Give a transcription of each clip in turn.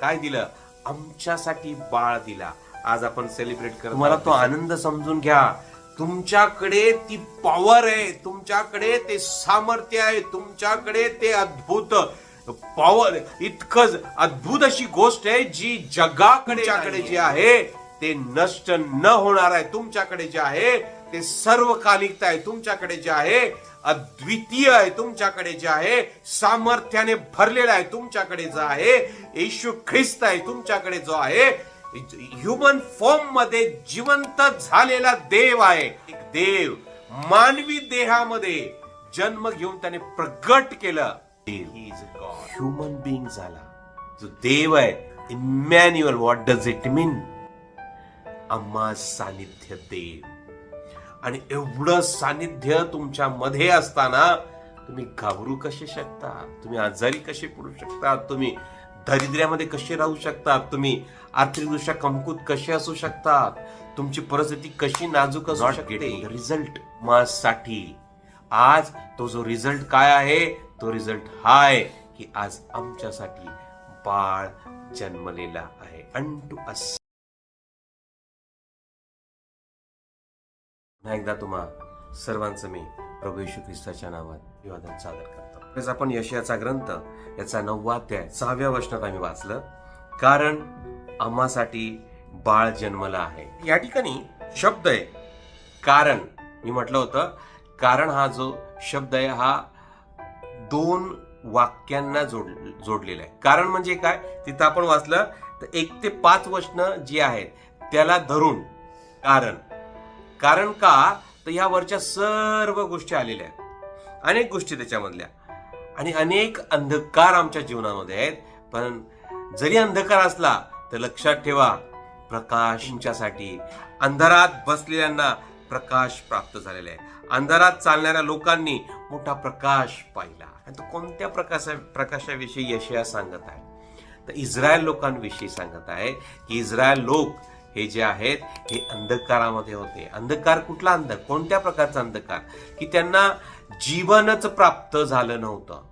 काय दिलं? आमच्यासाठी बाळ दिला. आज आपण सेलिब्रेट करतो मला तो आनंद समजून घ्या. तुमच्याकडे ती पॉवर आहे. तुमच्याकडे ते सामर्थ्य आहे. तुमच्याकडे ते अद्भुत पॉवर इतकं अद्भुत अशी गोष्ट आहे जी जगाकडे जे आहे ते नष्ट न होणार आहे. तुमच्याकडे जे आहे ते सर्वकालिकता आहे. तुमच्याकडे जे आहे अद्वितीय आहे तुमच्याकडे जे आहे सामर्थ्याने भरलेला आहे तुमच्याकडे जो आहे येशू ख्रिस्त आहे तुमच्याकडे जो आहे ह्युमन फॉर्ममध्ये जिवंत झालेला देव आहे. एक देव मानवी देहामध्ये जन्म घेऊन त्याने प्रगट केलं. ह्युमन बिंग झाला. जो देव आहे Emmanuel what does it mean अम्मा सानिध्य देव. आणि एवढं सानिध्य तुमच्या मध्ये असताना तुम्ही घाबरू कसे शकता? तुम्ही आजारी कसे पडू शकता? तुम्ही दारिद्र्यामध्ये कसे राहू शकतात तुम्ही आर्थिकदृष्ट्या कमकुत कसे असू शकतात तुमची परिस्थिती कशी नाजूक असू शकते? रिझल्टसाठी आज तो जो रिझल्ट काय आहे? तो रिझल्ट हा आहे की आज आमच्यासाठी बाळ जन्मलेला आहे. अन टू अस पुन्हा एकदा तुम्हा सर्वांचं मी प्रभू येशू ख्रिस्ताच्या नावात अभिवादन सादर करतो. तसेच आपण यशयाचा ग्रंथ याचा नववा अध्याय सहाव्या वचनात आम्ही वाचलं. कारण आम्हासाठी बाळ जन्मला आहे. या ठिकाणी शब्द आहे कारण. मी म्हटलं होतं कारण हा जो शब्द आहे हा दोन वाक्यांना जोड जोडलेला आहे. कारण म्हणजे काय? तिथं आपण वाचलं तर एक ते पाच वचनं जी आहेत त्याला धरून कारण. कारण का? तर ह्या वरच्या सर्व गोष्टी आलेल्या आहेत. अनेक गोष्टी त्याच्यामधल्या. आणि अनेक अंधकार आमच्या जीवनामध्ये आहेत. पण जरी अंधकार असला तर लक्षात ठेवा प्रकाश तुमच्यासाठी. अंधारात बसलेल्यांना प्रकाश प्राप्त झालेला आहे. अंधारात चालणाऱ्या लोकांनी मोठा प्रकाश पाहिला. आणि तो कोणत्या प्रकाशा प्रकाशाविषयी यशया सांगत आहे? तर इस्रायल लोकांविषयी सांगत आहे की इस्रायल लोक हे जे आहेत हे अंधकारामध्ये होते. अंधकार कुठला अंध? कोणत्या प्रकारचा अंधकार? की त्यांना जीवनच प्राप्त झालं नव्हतं.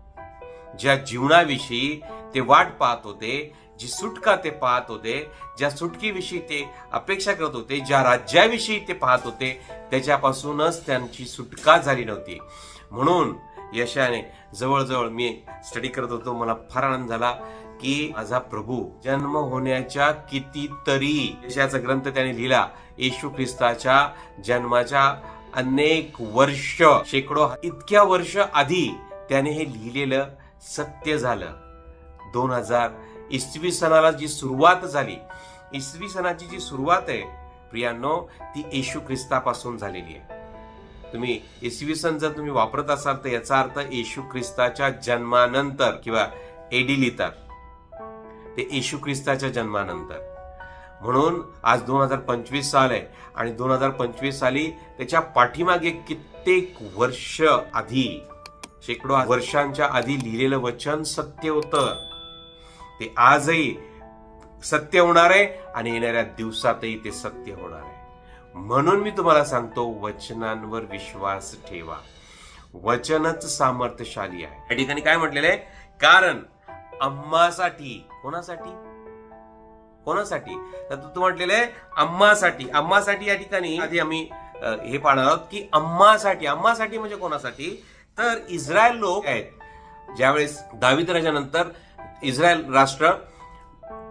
ज्या जीवनाविषयी ते वाट पाहत होते जी सुटका ते पाहत होते ज्या सुटकीविषयी ते अपेक्षा करत होते ज्या राज्याविषयी ते पाहत होते त्याच्यापासूनच त्यांची सुटका झाली नव्हती. म्हणून यशाने जवळजवळ मी स्टडी करत होतो मला फार आनंद झाला. की माझा प्रभू जन्म होण्याच्या कितीतरी यशाचा ग्रंथ त्याने लिहिला. येशू ख्रिस्ताच्या जन्माच्या अनेक वर्ष शेकडो इतक्या वर्ष आधी त्याने हे लिहिलेलं सत्य झालं. दोन हजार इसवी सणाला जी सुरुवात झाली इसवी सणाची जी सुरुवात आहे प्रियांनो ती येशू ख्रिस्तापासून झालेली आहे. तुम्ही इसवी सन जर तुम्ही वापरत असाल तर याचा अर्थ येशू ख्रिस्ताच्या जन्मानंतर किंवा एडिलितर ते येशू ख्रिस्ताच्या जन्मानंतर. म्हणून आज दोन हजार पंचवीस साल आहे आणि दोन हजार पंचवीस साली त्याच्या पाठीमागे कित्येक वर्ष आधी शेकडो वर्षांच्या आधी लिहिलेलं वचन सत्य होतं. ते आजही सत्य होणार आहे आणि येणाऱ्या दिवसातही ते सत्य होणार आहे. म्हणून मी तुम्हाला सांगतो वचनांवर विश्वास ठेवा. वचनच सामर्थ्यशाली आहे. या ठिकाणी काय म्हटलेलं आहे? कारण अम्मासाठी कोणासाठी? कोणासाठी? तर तू म्हटलेलं आहे अम्मासाठी. अम्मासाठी या ठिकाणी आधी आम्ही हे पाहणार आहोत की अम्मासाठी. अम्मासाठी म्हणजे कोणासाठी? तर इस्रायल लोक आहेत. ज्यावेळेस दाविद राजानंतर इस्रायल राष्ट्र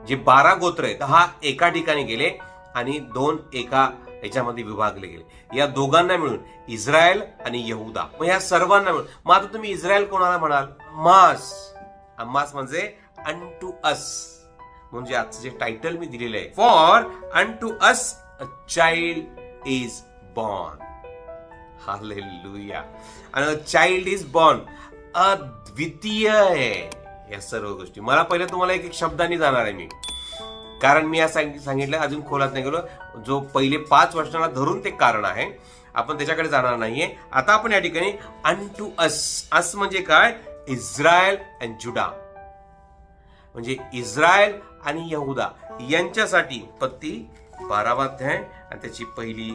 जे बारा गोत्र आहेत हा एका ठिकाणी गेले आणि दोन एका याच्यामध्ये विभागले गेले. या दोघांना मिळून इस्रायल आणि यहुदा. मग या सर्वांना मिळून मग आता तुम्ही इस्रायल कोणाला म्हणाल? मास अम्मास म्हणजे अन टू अस म्हणजे आजचं जे टायटल मी दिलेलं आहे. For unto us a child is born hallelujah आणि चाइल्ड इज बॉर्न अद्वितीय आहे या सर्व गोष्टी. मला पहिले तुम्हाला एक एक शब्दांनी जाणार आहे मी. कारण मी या सांग- सांगितलं अजून खोलात नाही गेलो. जो पहिले पाच वर्षांना धरून ते कारण आहे आपण त्याच्याकडे जाणार नाहीये. आता आपण या ठिकाणी अन टू अस अस म्हणजे काय? इस्रायल अँड जुडा म्हणजे इस्रायल आणि यहुदा यांच्यासाठी पत्ती बारावाध्याय आणि त्याची पहिली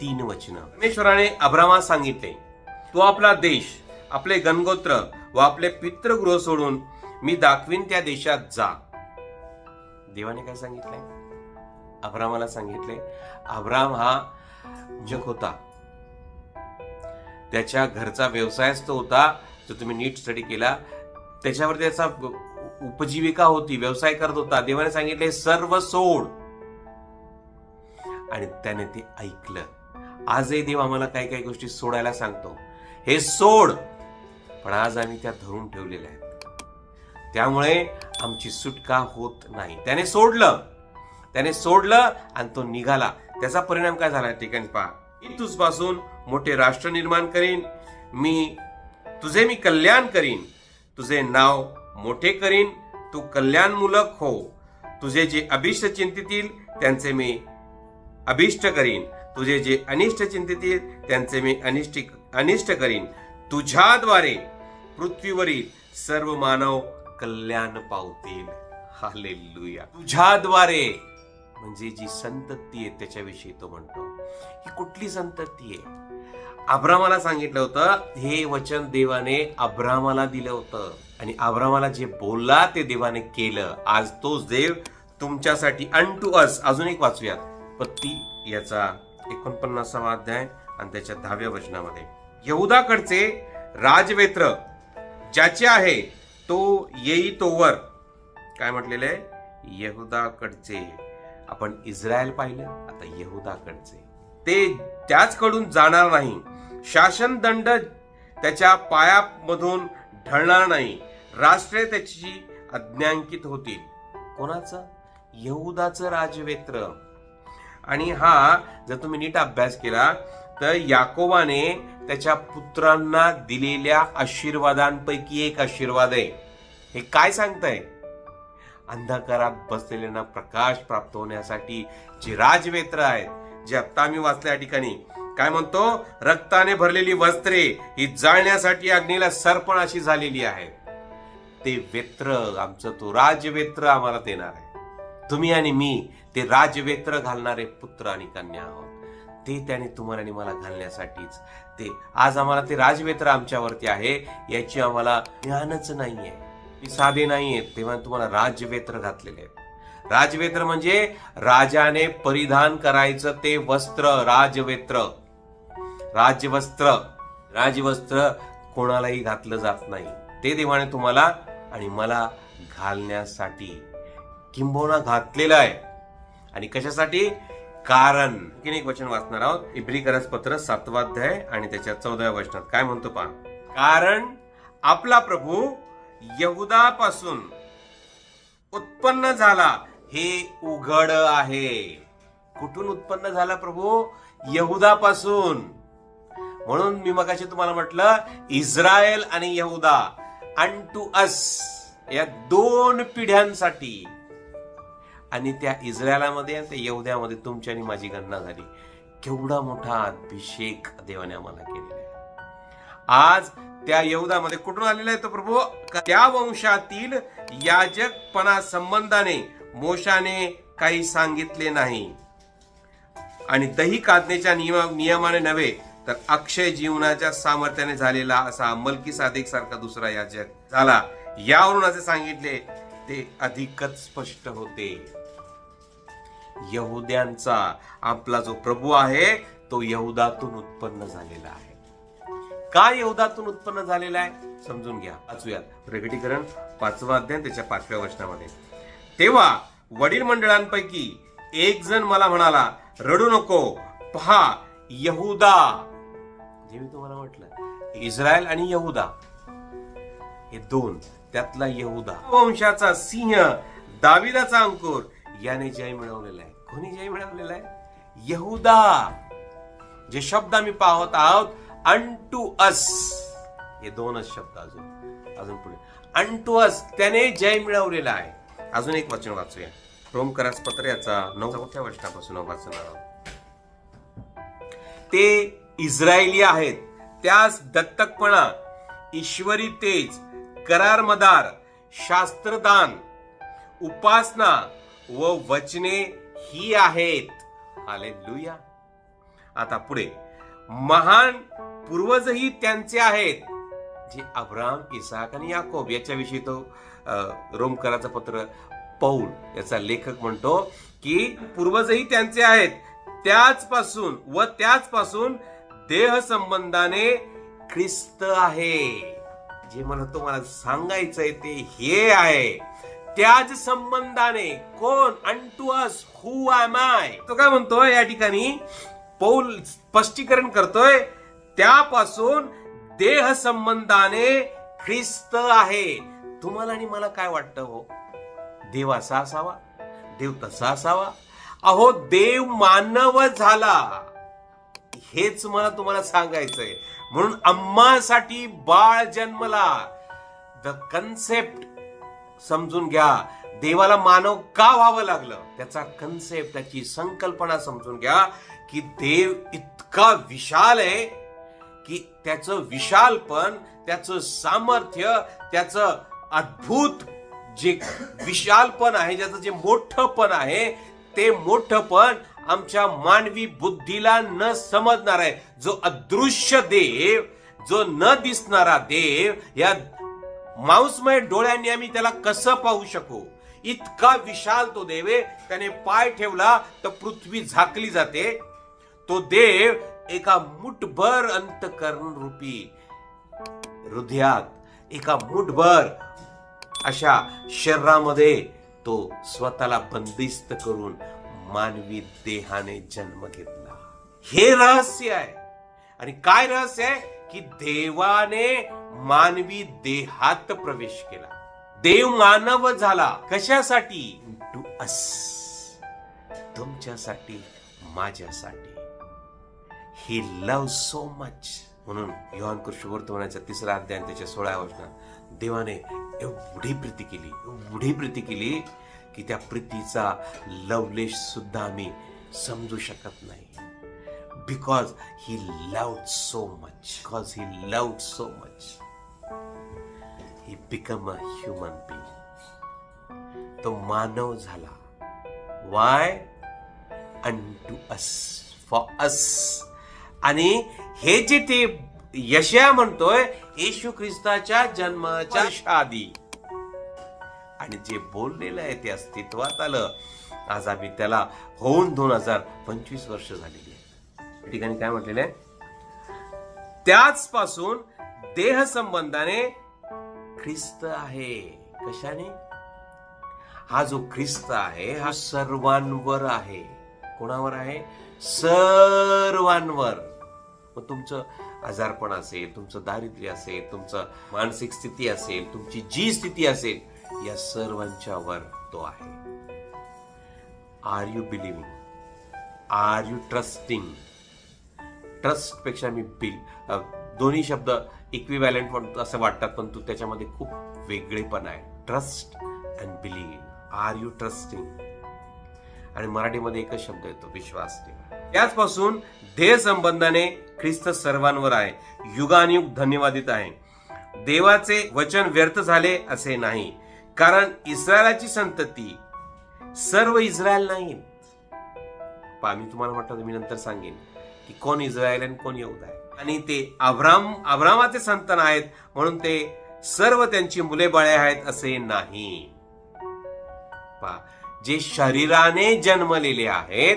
तीन वचनं. परमेश्वराने अब्रामा सांगितले तो आपला देश आपले गणगोत्र व आपले पितृगृह सोडून मी दाखवीन त्या देशात जा. देवाने काय सांगितलंय अब्रामाला सांगितले अब्राम हा जग होता. त्याच्या घरचा व्यवसायच तो होता. जो तुम्ही नीट स्टडी केला त्याच्यावर त्याचा उपजीविका होती व्यवसाय करत होता. देवाने सांगितले सर्व सोड. आणि त्याने ते ऐकलं. आजही देव आम्हाला काही काही गोष्टी सोडायला सांगतो. हे सोड. पण आज आम्ही त्या धरून ठेवलेल्या आहेत. त्यामुळे आमची सुटका होत नाही. त्याने सोडलं. त्याने सोडलं आणि तो निघाला. त्याचा परिणाम काय झाला ठिकाणी पहा. मी तुझपासून मोठे राष्ट्र निर्माण करीन. मी तुझे मी कल्याण करीन. तुझे नाव मोठे करीन तू कल्याणमूलक हो. तुझे जे अभिष्ट चिंतितील त्यांचे मी अभिष्ट करीन. तुझे जे अनिष्ट चिंतितील त्यांचे मी अनिष्ट अनिष्ट करीन. तुझ्याद्वारे पृथ्वीवरील सर्व मानव कल्याण पावतील. हालेलुया. तुझ्याद्वारे. म्हणजे जी संतती आहे त्याच्याविषयी तो म्हणतो. ही कुठली संतती आहे? अब्रामाला सांगितलं होतं हे वचन देवाने अब्रामाला दिलं होतं. आणि आब्रामाला जे बोलला ते देवाने केलं. आज तोच देव तुमच्यासाठी अन टू अस अजून एक वाचूयात. पत्ती याचा एकोणपन्नासावा अध्याय आणि त्याच्या दहाव्या वचनामध्ये. यहुदाकडचे राजवेत्र ज्याचे आहे तो येई तोवर काय म्हटलेलं आहे? यहुदाकडचे. आपण इस्रायल पाहिलं आता यहुदाकडचे. ते त्याचकडून जाणार नाही. शासन दंड त्याच्या पायामधून ढळणार नाही. राष्ट्रे त्याची अज्ञांकित होतील. कोणाचं? यहुदाचं राजवेत्र. आणि हा जर तुम्ही नीट अभ्यास केला तर याकोबाने त्याच्या पुत्रांना दिलेल्या आशीर्वादांपैकी एक आशीर्वाद आहे. हे काय सांगताय? अंधकारात बसलेल्यांना प्रकाश प्राप्त होण्यासाठी जे राजवेत्र आहेत जे आत्ता आम्ही वाचल्या ठिकाणी काय म्हणतो? रक्ताने भरलेली वस्त्रे ही जाळण्यासाठी अग्नीला सरपण अशी झालेली आहेत. ते वेत्र आमचं तो राजवेत्र आम्हाला देणार आहे. तुम्ही आणि मी ते राजवेत्र घालणारे पुत्र आणि कन्या आहोत. ते त्याने तुम्हाला आणि मला घालण्यासाठीच. ते आज आम्हाला ते राजवेत्र आमच्यावरती आहे याची आम्हाला ज्ञानच नाहीये. मी साधे नाही आहेत तेव्हा तुम्हाला राजवेत्र घातलेले आहेत. राजवेत्र म्हणजे राजाने परिधान करायचं ते वस्त्र राजवेत्र. राजवस्त्र राजवस्त्र कोणालाही घातलं जात नाही. ते देवाने तुम्हाला आणि मला घालण्यासाठी किंबोना घातलेला आहे. आणि कशासाठी? कारण. की एक वचन वाचणार आहोत. इब्रिकरस पत्र सातवाध्याय आणि त्याच्या चौदाव्या वचनात. काय म्हणतो पहा? कारण आपला प्रभू यहुदापासून उत्पन्न झाला. हे उघड आहे. कुठून उत्पन्न झाला प्रभू? यहुदापासून. म्हणून मी मगाशी तुम्हाला म्हटलं इस्रायल आणि यहुदा. अन टू अस या दोन पिढ्यांसाठी. आणि त्या इस्रायलामध्ये आणि त्या येवद्यामध्ये तुमची आणि माझी गणना झाली. केवढा मोठा अभिषेक देवाने आम्हाला केलेला आहे. आज त्या येवदामध्ये कुठून आलेला आहे तो प्रभू? त्या वंशातील याजकपणा संबंधाने मोशाने काही सांगितले नाही. आणि दही काढण्याच्या नियमा नियमाने नव्हे तर अक्षय जीवनाच्या सामर्थ्याने झालेला असा मलकी साधिक सारखा दुसरा याचक झाला. यावरून असे सांगितले ते अधिकच स्पष्ट होते. यहुद्यांचा आपला जो प्रभू आहे तो यहुदातून उत्पन्न झालेला आहे. का यहुदातून उत्पन्न झालेला आहे? समजून घ्या. वाचूयात. प्रगटीकरण पाचवा अध्याय त्याच्या पाचव्या वचनामध्ये. तेव्हा वडील मंडळांपैकी एक जण मला म्हणाला रडू नको. पहा यहुदा जे मी तुम्हाला म्हटलं. इस्रायल आणि यहुदा. हे दोन त्यातला यहुदा. वंशाचा सिंह दाविदाचा अंकुर याने जय मिळवलेला आहे. कोणी जय मिळवलेला आहे? यहुदा. जे शब्द आम्ही पाहत आहोत अन टू अस हे दोनच शब्द अजून अजून पुढे. अन टू अस त्याने जय मिळवलेला आहे. अजून एक वचन वाचूया. रोम पत्र याचा नऊ चौथ्या वचनापासून वाचणार आहोत. ते इस्रायली आहेत. त्यास दत्तकपणा ईश्वरी तेज करार मदार शास्त्रदान उपासना व वचने ही आहेत. हालेलुया. आता पुढे. महान पूर्वजही त्यांचे आहेत जे अब्राम इसाक आणि याकोब याच्याविषयी तो रोमकराचं पत्र पौल याचा लेखक म्हणतो की पूर्वजही त्यांचे आहेत. त्याचपासून व त्याचपासून देह संबंधाने ख्रिस्त आहे. जे मला तुम्हाला सांगायचंय ते हे आहे. त्याच संबंधाने कोण unto us who I I तो काय म्हणतोय या ठिकाणी पौल स्पष्टीकरण करतोय त्यापासून देह संबंधाने ख्रिस्त आहे. तुम्हाला आणि मला काय वाटतं हो? देव असा असावा देव तसा असावा. अहो देव मानव झाला. हेच मला तुम्हाला सांगायचंय. म्हणून अम्मासाठी बाळ जन्मला. द कन्सेप्ट समजून घ्या. देवाला मानव का व्हावं लागलं? त्याचा कन्सेप्ट त्याची संकल्पना समजून घ्या की देव इतका विशाल आहे की त्याचं विशालपण त्याचं सामर्थ्य त्याचं अद्भुत जे विशालपण आहे ज्याचं जे मोठंपण आहे ते मोठंपण आमच्या मानवी बुद्धीला न समजणार आहे. जो अदृश्य देव जो न दिसणारा देव या मांसमय डोळ्यांनी आम्ही त्याला कसं पाहू शकू? इतका विशाल तो देव त्याने पाय ठेवला तर पृथ्वी झाकली जाते. तो देव एका मुठभर अंतकरण रूपी हृदयात एका मुठभर अशा शरीरामध्ये तो स्वतःला बंदिस्त करून मानवी देहाने जन्म घेतला. हे रहस्य आहे. आणि काय रहस्य आहे? की देवाने मानवी देहात प्रवेश केला. देव मानव झाला. कशासाठी? To us. तुमच्यासाठी माझ्यासाठी. ही लव सो मच म्हणून योहान कृष्ण वर्तमानाच्या तिसरा अध्याय त्याच्या सोळा वचनात देवाने एवढी प्रीती केली एवढी प्रीती केली की त्या प्रीतीचा लवलेश सुद्धा आम्ही समजू शकत नाही. Because he love so much because he love so much he become a human being तो मानव झाला. Why unto us for us आणि हे जे ते यशया म्हणतोय येशू ख्रिस्ताच्या जन्माच्या शादी आणि जे बोललेलं आहे ते अस्तित्वात आलं. आज आम्ही त्याला होऊन दोन हजार पंचवीस वर्ष झालेली आहेत या ठिकाणी काय म्हटलेलं आहे? त्याच पासून देह संबंधाने ख्रिस्त आहे. कशाने? हा जो ख्रिस्त आहे हा सर्वांवर आहे. कोणावर आहे? सर्वांवर. मग तुमचं आजारपण असेल तुमचं दारिद्र्य असेल तुमचं मानसिक स्थिती असेल तुमची जी स्थिती असेल या सर्वांच्या वर तो आहे. Are you believing are you trusting ट्रस्टपेक्षा मी बिल दोन्ही शब्द इक्विव्हॅलंट पण असं वाटतात पण तू त्याच्यामध्ये खूप वेगळेपण आहे. Trust and believe are you trusting आणि मराठीमध्ये एकच शब्द येतो विश्वास ठेवा. त्याचपासून ध्येय संबंधाने ख्रिस्त सर्वांवर आहे. युगानुयुग धन्यवादित आहे. देवाचे वचन व्यर्थ झाले असे नाही. कारण इस्रायलाची संतती सर्व इस्रायल नाहीत पहा मी तुम्हाला म्हटलं मी नंतर सांगेन की कोण इस्रायल आणि कोण येऊ आहे. आणि ते अभ्राम अभ्रामाचे संतान आहेत म्हणून ते सर्व त्यांची मुले बाळे आहेत असे नाही. पहा जे शरीराने जन्मलेले आहेत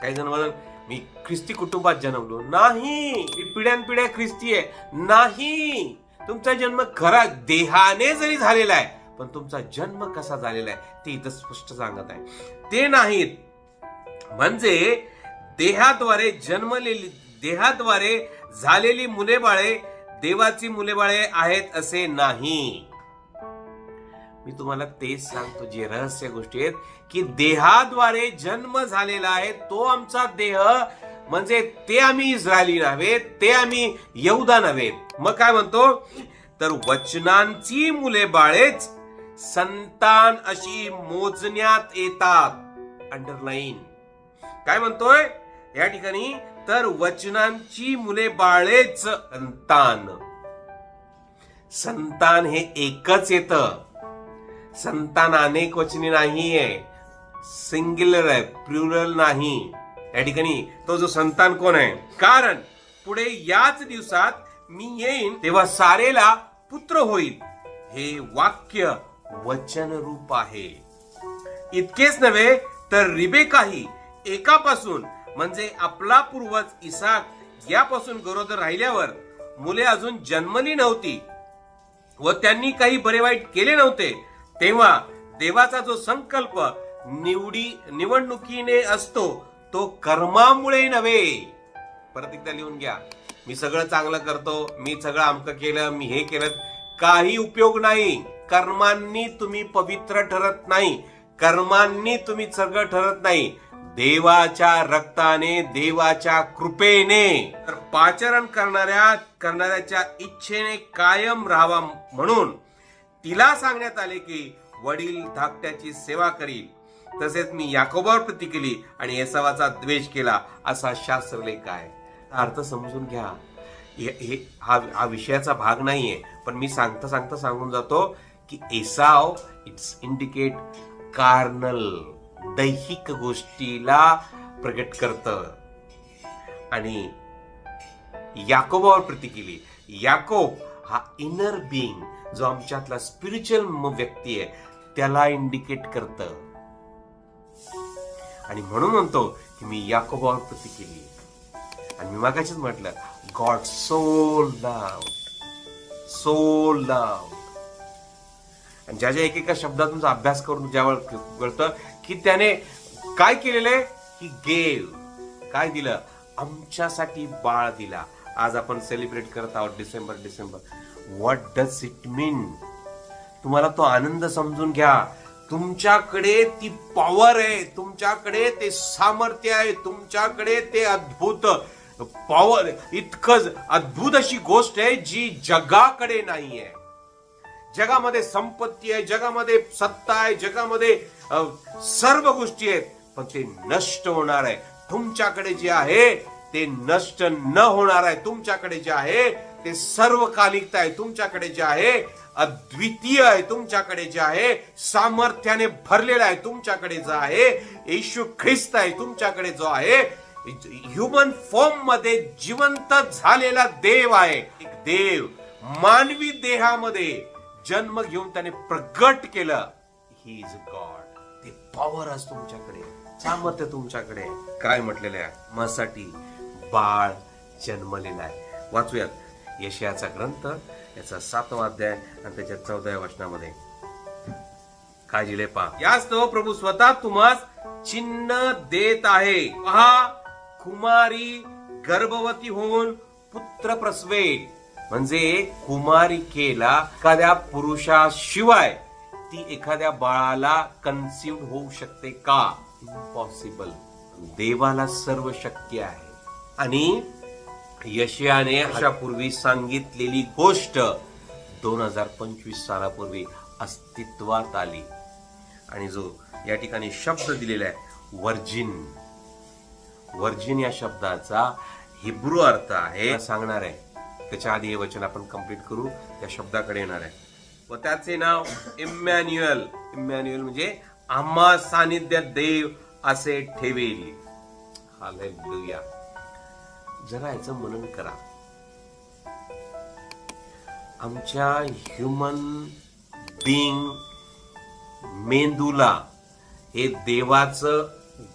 काही जण म्हणून मी ख्रिस्ती कुटुंबात जन्मलो. नाही मी पिढ्यानपिढ्या ख्रिस्ती आहे. नाही. तुमचा जन्म खरा देहाने जरी झालेला आहे पण तुमचा जन्म कसा झालेला आहे ते इथं स्पष्ट सांगत आहे. ते नाहीत. म्हणजे देहाद्वारे जन्मलेली देहाद्वारे झालेली मुले बाळे देवाची मुले बाळे आहेत असे नाही. मी तुम्हाला तेच सांगतो जे रहस्य गोष्टी आहेत की देहाद्वारे जन्म झालेला आहे तो आमचा देह म्हणजे ते आम्ही इस्रायली नव्हे ते आम्ही यहुदा नव्हे. मग काय म्हणतो? तर वचनांची मुले बाळेच संतान अशी मोजण्यात येतात. अंडरलाईन काय म्हणतोय? या ठिकाणी तर वचनांची मुले बाळेच संतान. संतान हे एकच येत. संतान अनेक वचनी नाहीये. सिंग्युलर आहे प्लुरल नाही. या ठिकाणी तो जो संतान कोण आहे? कारण पुढे याच दिवसात मी येईन तेव्हा सारेला पुत्र होईल. हे वाक्य वचनरूप आहे. इतकेच नव्हे तर रिबेकाही एकापासून म्हणजे आपला पूर्वज इसाक यापासून गरोदर राहिल्यावर मुले अजून जन्मली नव्हती व त्यांनी काही बरे वाईट केले नव्हते तेव्हा देवाचा जो संकल्प निवडी निवडणुकीने असतो तो कर्मामुळे नव्हे. परत एकदा लिहून घ्या. मी सगळं चांगलं करतो मी सगळं अमकं केलं मी हे केलं. काही उपयोग नाही. कर्मांनी तुम्ही पवित्र ठरत नाही. कर्मांनी तुम्ही सगळं ठरत नाही. देवाच्या रक्ताने देवाच्या कृपेने. तर पाचरण करणाऱ्या करणाऱ्याच्या इच्छेने कायम राहावा म्हणून तिला सांगण्यात आले की वडील धाकट्याची सेवा करील. तसेच मी याकोबावर प्रती केली आणि येसावाचा द्वेष केला असा शास्त्रलेख आहे. अर्थ समजून घ्या. हे हा हा विषयाचा भाग नाहीये पण मी सांगता सांगता सांगून जातो की एसाव इट्स इंडिकेट कार्नल दैहिक गोष्टीला प्रकट करत. आणि याकोबावर प्रती केली. याकोब हा इनर बिईंग जो आमच्यातला स्पिरिच्युअल व्यक्ती आहे त्याला इंडिकेट करतं. आणि म्हणून म्हणतो की मी याकोबावर प्रती केली. आणि मी मागाशीच म्हटलं God so love so love आणि ज्या ज्या एकेका शब्दातून अभ्यास करून ज्यावेळ कळतं की त्याने काय केलेलं आहे? की गेव काय दिलं? आमच्यासाठी बाळ दिला. आज आपण सेलिब्रेट करत आहोत December December. What does it mean तुम्हाला तो आनंद समजून घ्या. तुमच्याकडे ती पॉवर आहे तुमच्याकडे ते सामर्थ्य आहे तुमच्याकडे ते अद्भुत पॉवर इतकं अद्भुत अशी गोष्ट आहे जी जगाकडे नाही आहे. जगामध्ये संपत्ती आहे जगामध्ये सत्ता आहे जगामध्ये सर्व गोष्टी आहेत पण ते नष्ट होणार आहे. तुमच्याकडे जे आहे ते नष्ट न होणार आहे. तुमच्याकडे जे आहे ते सर्वकालिकता आहे तुमच्याकडे जे आहे अद्वितीय आहे तुमच्याकडे जे आहे सामर्थ्याने भरलेलं आहे तुमच्याकडे जो आहे येशू ख्रिस्त आहे तुमच्याकडे जो आहे ह्युमन फॉर्ममध्ये जिवंत झालेला देव आहे. एक देव मानवी देहामध्ये जन्म घेऊन त्याने प्रगट केलं. ही इज गॉड ते पॉवर आज तुमच्याकडे. सामर्थ्य तुमच्याकडे. काय म्हटलेलं आहे? मसाठी बाळ जन्मलेला आहे. वाचूयात. यशयाचा ग्रंथ याचा सातवा अध्याय आणि त्याच्या चौदाव्या वचनामध्ये. काय लिहिले पहा यास्तव प्रभू स्वतः तुम्हास चिन्ह देत आहे. पहा कुमारी गर्भवती होऊन पुत्र प्रसवेल. म्हणजे कुमारिकेला एखाद्या पुरुषाशिवाय ती एखाद्या बाळाला कन्सिव्ह होऊ शकते का? इम्पॉसिबल देवाला सर्व शक्य आहे. आणि यशयाने अशापूर्वी सांगितलेली गोष्ट दोन हजार पंचवीस सालापूर्वी अस्तित्वात आली. आणि जो या ठिकाणी शब्द दिलेला आहे वर्जिन. वर्जिन या शब्दाचा हिब्रू अर्थ आहे सांगणार आहे. त्याच्या आधी हे वचन आपण कंप्लीट करू त्या शब्दाकडे येणार आहे. व त्याचे नाव इमॅन्युअल इमॅन्युअल म्हणजे आम्हा सानिध्यात देव असे ठेवेल. हालेलुया. जरा याचं मनन करा. आमच्या ह्युमन बिंग मेंदूला हे देवाचं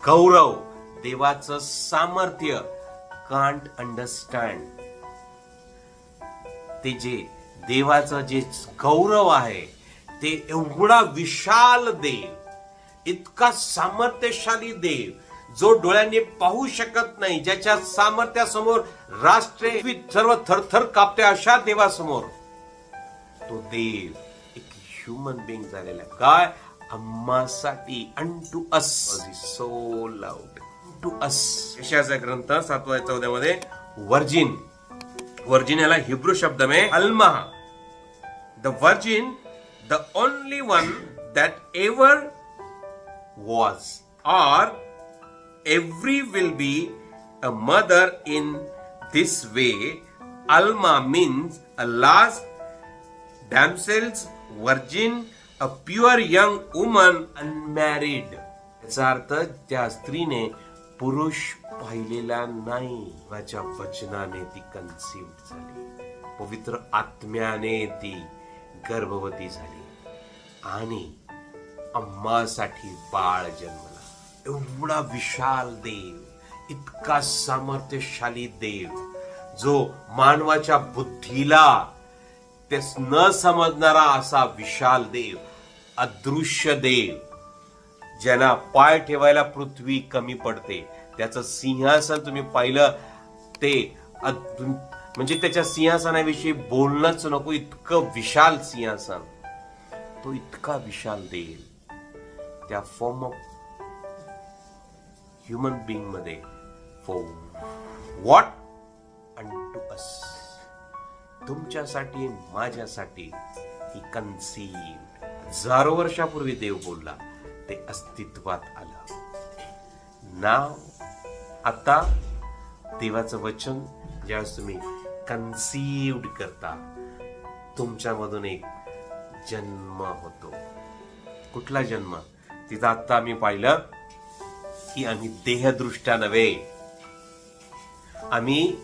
गौरव देवाचं सामर्थ्य कांट अंडरस्टँड ते जे देवाचं जे गौरव आहे ते एवढा विशाल देव इतका सामर्थ्यशाली देव जो डोळ्यांनी पाहू शकत नाही ज्याच्या सामर्थ्यासमोर राष्ट्रे सर्व थरथर कापते अशा देवासमोर तो देव एक ह्युमन बिंग झालेला. काय? आम्हासाठी to us so loud to us यशाचा ग्रंथ सातवा चौद्यामध्ये वर्जिन. वर्जिन याला हिब्रू शब्द में Alma. The virgin the only one that ever was or every will be a mother in this way alma means a last damsels virgin a pure young woman unmarried याचा अर्थ त्या स्त्रीने पुरुष पाहिलेला नाही माझ्या वचनाने ती कन्सिव्ह झाली पवित्र आत्म्याने ती गर्भवती झाली आणि अम्मासाठी बाळ जन्मला एवढा विशाल देव इतका सामर्थ्यशाली देव जो मानवाच्या बुद्धीला ते न समजणारा असा विशाल देव अदृश्य देव ज्यांना पाय ठेवायला पृथ्वी कमी पडते. त्याचं सिंहासन तुम्ही पाहिलं ते म्हणजे त्याच्या सिंहासनाविषयी बोलणंच नको इतकं विशाल सिंहासन. तो इतका विशाल देव. त्या form of human बिंगमध्ये for what and to us तुमच्यासाठी माझ्यासाठी ही कन्सीव हजारो वर्षापूर्वी देव बोलला ते अस्तित्वात आलं. नाव आता देवाचं वचन ज्यावेळेस तुम्ही कन्सिव्ड करता तुमच्यामधून एक जन्म होतो. कुठला जन्म? तिथं आत्ता आम्ही पाहिलं की आम्ही देहदृष्ट्या नव्हे. आम्ही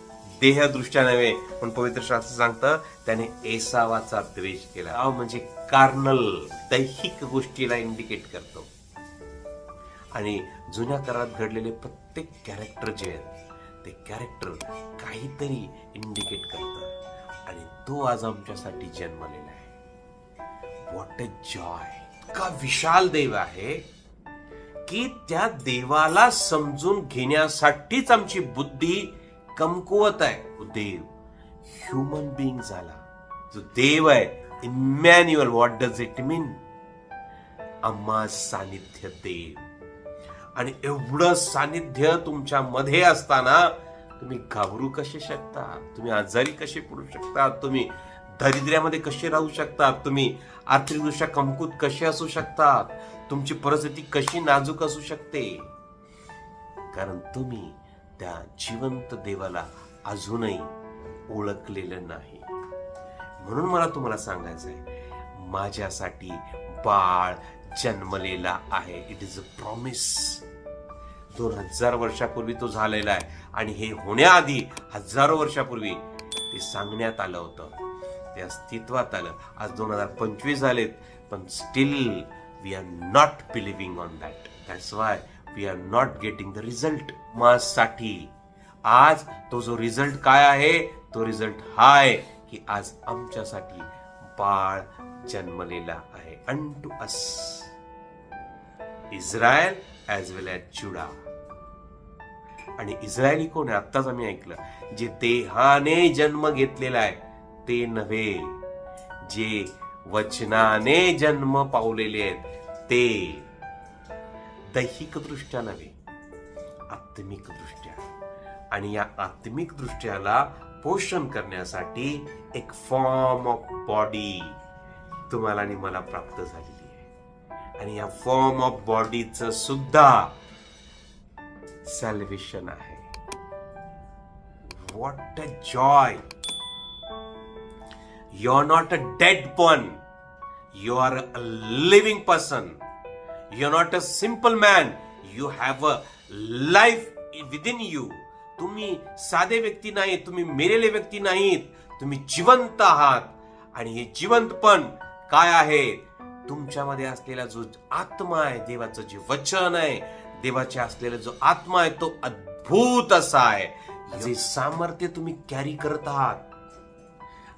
देहदृष्ट्या नव्हे. पण पवित्र शास्त्र सांगतं त्याने एसावाचा द्वेष केला. अहो म्हणजे कार्नल दैहिक गोष्टीला इंडिकेट करतो. आणि जुन्या करात घडलेले प्रत्येक कॅरेक्टर जे आहेत ते कॅरेक्टर काहीतरी इंडिकेट करतं. आणि तो आज आमच्यासाठी जन्मलेला आहे. व्हॉट अ जॉय का विशाल देव आहे. की त्या देवाला समजून घेण्यासाठीच आमची बुद्धी कमकुवत आहे. देव ह्युमन बिईंग झाला. जो देव आहे. Emmanuel what does it mean अम्मा सानिध्य देव. आणि एवढं सानिध्य तुमच्या मध्ये असताना तुम्ही घाबरू कसे शकता? तुम्ही आजारी कसे पडू शकता? तुम्ही दरिद्र्यामध्ये कसे राहू शकतात तुम्ही आर्थिकदृष्ट्या कमकुत कसे असू शकतात तुमची परिस्थिती कशी नाजूक असू शकते? कारण तुम्ही त्या जिवंत देवाला अजूनही ओळखलेलं नाही. म्हणून मला तुम्हाला सांगायचं आहे माझ्यासाठी बाळ जन्मलेला आहे. इट इज अ प्रॉमिस दोन हजार वर्षापूर्वी तो झालेला आहे. आणि हे होण्याआधी हजारो वर्षापूर्वी ते सांगण्यात आलं होतं. ते अस्तित्वात आलं. आज दोन हजार पंचवीस झालेत पण still we are not believing on that that's why we are not getting the रिझल्टसाठी आज तो जो रिझल्ट काय आहे तो रिझल्ट हा आहे की आज आमच्यासाठी बाळ जन्मलेला आहे unto us Israel as well as Judah आणि इस्रायली कोण आहे आत्ताच आम्ही ऐकलं जे देहाने जन्म घेतलेला आहे ते नव्हे जे वचनाने जन्म पावलेले आहेत. ते दैहिक दृष्ट्या नव्हे आत्मिक दृष्ट्या आणि या आत्मिक दृष्ट्याला पोषण करण्यासाठी एक फॉर्म ऑफ बॉडी तुम्हाला आणि मला प्राप्त झालेली आहे. आणि या फॉर्म ऑफ बॉडीचं सुद्धा सॅल्वेशन आहे. What a joy you are not a dead पण you are a living person you are not a simple man you have a life within you तुम्ही साधे व्यक्ती नाहीत तुम्ही मेलेले व्यक्ती नाहीत तुम्ही जिवंत आहात. आणि हे जिवंतपण काय आहे? तुमच्यामध्ये असलेला जो आत्मा आहे देवाचं जे वचन आहे देवाचे असलेला जो आत्मा आहे तो अद्भुत असा आहे. जे सामर्थ्य तुम्ही कॅरी करत आहात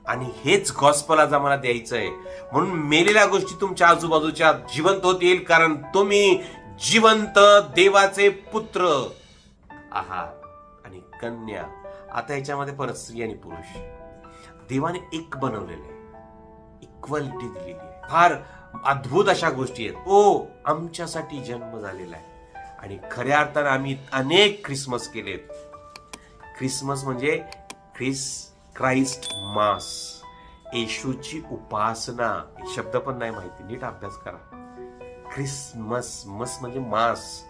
आणि हेच गॉस्पल आज आम्हाला द्यायचं आहे म्हणून मेलेल्या गोष्टी तुमच्या आजूबाजूच्या जिवंत होतील कारण तुम्ही जिवंत देवाचे पुत्र आहात आणि कन्या. आता याच्यामध्ये परत स्त्री आणि पुरुष. देवाने एक बनवलेलं आहे. इक्वालिटी दिलेली आहे. फार अद्भुत अशा गोष्टी आहेत. ओ आमच्यासाठी जन्म झालेला आहे. आणि खऱ्या अर्थानं आम्ही अनेक ख्रिसमस केलेत. ख्रिसमस म्हणजे ख्रिस क्राइस्ट मास. येशूची उपासना. शब्द पण नाही माहिती. नीट अभ्यास करा. ख्रिसमस. मस म्हणजे मास.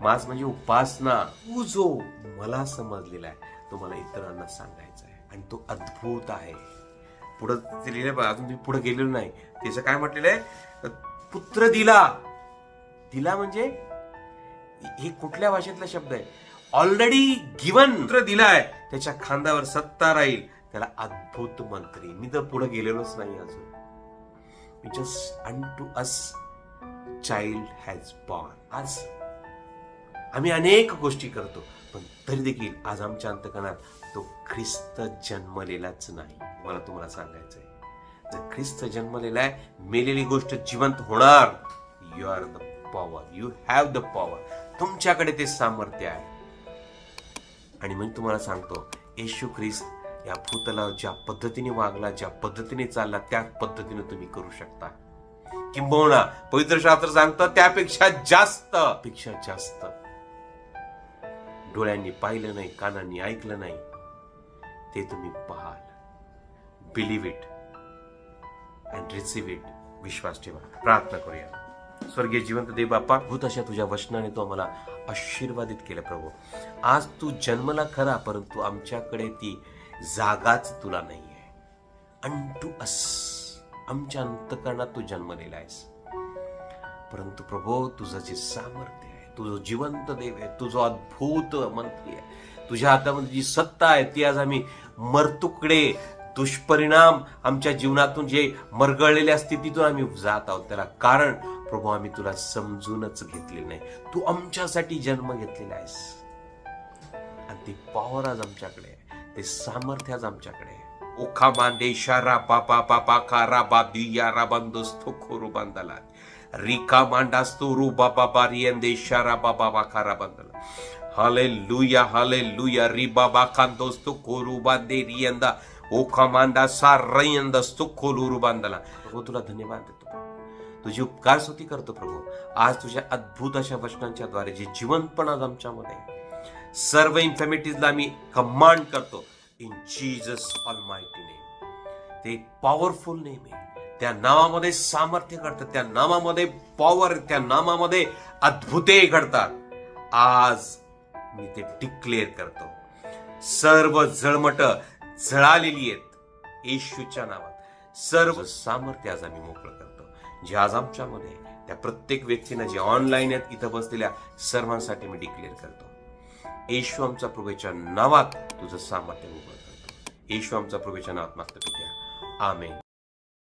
मास म्हणजे उपासना. तू जो मला समजलेला आहे तो मला इतरांना सांगायचा आहे. आणि तो अद्भुत आहे. पुढं ते लिहिलं अजून मी पुढे गेलेलो नाही. त्याचं काय म्हटलेलं आहे? पुत्र दिला. दिला म्हणजे हे कुठल्या भाषेतला शब्द आहे? ऑलरेडी गिवन दिलाय. त्याच्या खांद्यावर सत्ता राहील. त्याला अद्भुत मंत्री. मी तर पुढे गेलेलोच नाही अजून. Just unto us child has born आज आम्ही अनेक गोष्टी करतो. पण तरी देखील आज आमच्या अंतकणात तो ख्रिस्त जन्मलेलाच नाही. मला तुम्हाला सांगायचंय. जर ख्रिस्त जन्मलेला आहे मेलेली गोष्ट जिवंत होणार. You are the power you have the power तुमच्याकडे ते सामर्थ्य आहे. आणि मी तुम्हाला सांगतो येशू ख्रिस्त या भूताला ज्या पद्धतीने वागला ज्या पद्धतीने चालला त्या पद्धतीने तुम्ही करू शकता. किंबहुना पवित्र शास्त्र सांगतं त्यापेक्षा जास्त पेक्षा जास्त. डोळ्यांनी पाहिलं नाही कानांनी ऐकलं नाही ते तुम्ही पाहाल. Believe it and receive it विश्वास ठेवा. प्रार्थना करूया. स्वर्गीय जिवंत देव बाप्पा भूत अशा तुझ्या वचनाने तू आम्हाला आशीर्वादित केलं प्रभू. आज तू जन्मला खरा परंतु आमच्याकडे ती जागाच तुला नाही आहे अन टू अस. आमच्या अंतकरणात तू जन्मलेला आहेस. परंतु प्रभो तुझं जे सामर्थ्य आहे तुझं जिवंत देव आहे तुझं अद्भुत मंत्री आहे तुझ्या हातामध्ये जी सत्ता आहे ती आज आम्ही मरतुकडे दुष्परिणाम आमच्या जीवनातून जे मरगळलेल्या स्थितीतून आम्ही जात आहोत. त्याला कारण प्रभू आम्ही तुला समजूनच घेतले नाही. तू आमच्यासाठी जन्म घेतलेला आहेस. आणि ती पॉवर आज आमच्याकडे आहे. ते सामर्थ्य आज आमच्याकडे आहे. ओखा मांडे शारा पापा पापा खारा बाबी यारा बांधोस्तो खोरो बांधला रिका मांडास्तो रू बाबा बारियंदे शारा बाबा बाखारा बांधला हले लुया हले लुया रि बाबा खांदोस्तो खोरू बांधे रियंदा ओखा मांडा सा रयंदस्तो खोलूरू बांधला प्रभू तुला धन्यवाद देतो. तुझी उपकार स्तुती करतो प्रभू. आज तुझ्या अद्भुत अशा वचनांच्या द्वारे जे जीवनपण आज आमच्यामध्ये सर्व इन्फॅमिटीजला मी कमांड करतो. In Jesus all mighty name ते पॉवरफुल नेम आहे. त्या नावामध्ये सामर्थ्य घडतं. त्या नामामध्ये पॉवर त्या नामामध्ये अद्भुते घडतात. आज मी ते डिक्लेअर करतो. सर्व जळमट जळालेली आहेत. येशूच्या नावात. सर्व सामर्थ्य आज आम्ही मोकळं करतो. जे आज आमच्यामध्ये त्या प्रत्येक व्यक्तीनं जे ऑनलाईन आहेत इथं बसलेल्या सर्वांसाठी मी डिक्लेअर करतो. येशू आमचा प्रभूच्या नावात तुझं सामर्थ्य उभं करतो. येशू आमचा प्रभूच्या नावात मागतो पित्या. आमेन.